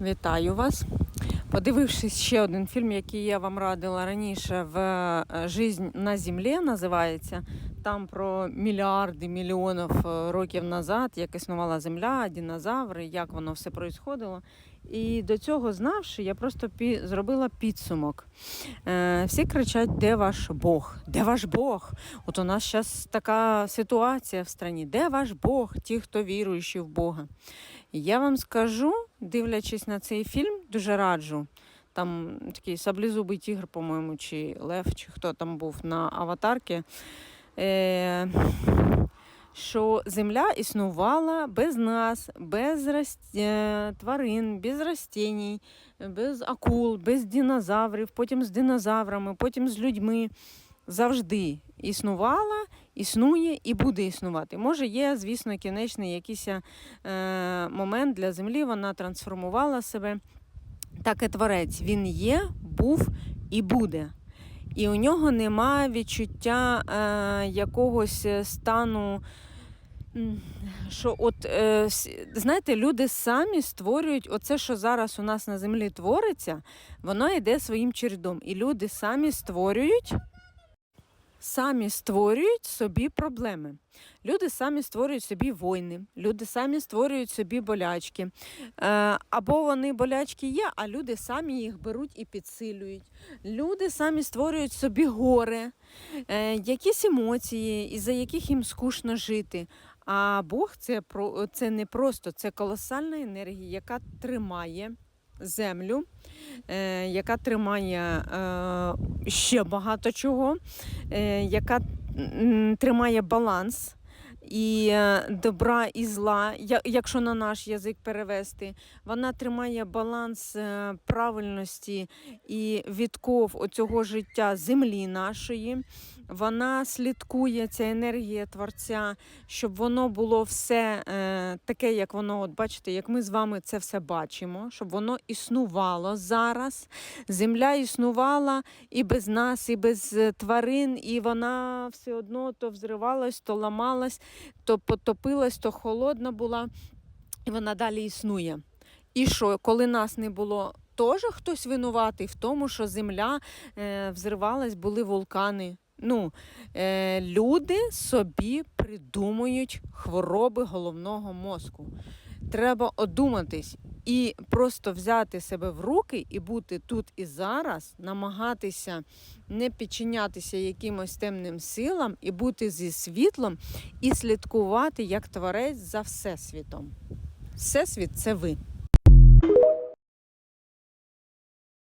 Вітаю вас. Подивившись ще один фільм, який я вам радила раніше в е, Жизнь на землі називається. Там про мільярди мільйонів е, років назад, як існувала земля, динозаври, як воно все происходило. І до цього знавши, я просто пі- зробила підсумок. Е, всі кричать, де ваш Бог? Де ваш Бог? От у нас зараз така ситуація в страні. Де ваш Бог? Ті, хто віруючі в Бога. Я вам скажу, дивлячись на цей фільм, дуже раджу. Там такий саблезубий тігр, по-моєму, чи Лев, чи хто там був на аватарці. Е- що земля існувала без нас, без рост... е, тварин, без растінь, без акул, без динозаврів, потім з динозаврами, потім з людьми. Завжди існувала, існує і буде існувати. Може, є, звісно, кінечний якийсь е, момент для землі, вона трансформувала себе. Так і творець. Він є, був і буде. І у нього немає відчуття е, якогось стану. Що от е, знаєте, люди самі створюють оце, що зараз у нас на землі твориться, воно йде своїм чередом. І люди самі створюють, самі створюють собі проблеми. Люди самі створюють собі війни, люди самі створюють собі болячки. Е, або вони болячки є, а люди самі їх беруть і підсилюють. Люди самі створюють собі горе, е, якісь емоції, із-за яких їм скучно жити. А Бог це, це не просто, це колосальна енергія, яка тримає землю, е, яка тримає е, ще багато чого, е, яка тримає баланс. І добра і зла, якщо на наш язик перевести, вона тримає баланс правильності і відков оцього життя землі нашої. Вона слідкує ця енергія творця, щоб воно було все е, таке, як воно, от бачите, як ми з вами це все бачимо, щоб воно існувало зараз. Земля існувала і без нас, і без е, тварин, і вона все одно то взривалась, то ламалась, то потопилась, то холодна була, і вона далі існує. І що, коли нас не було, теж хтось винуватий в тому, що земля е, взривалась, були вулкани. Ну, е, люди собі придумують хвороби головного мозку. Треба одуматись і просто взяти себе в руки і бути тут і зараз, намагатися не підчинятися якимось темним силам і бути зі світлом і слідкувати як творець за всесвітом. Всесвіт це ви.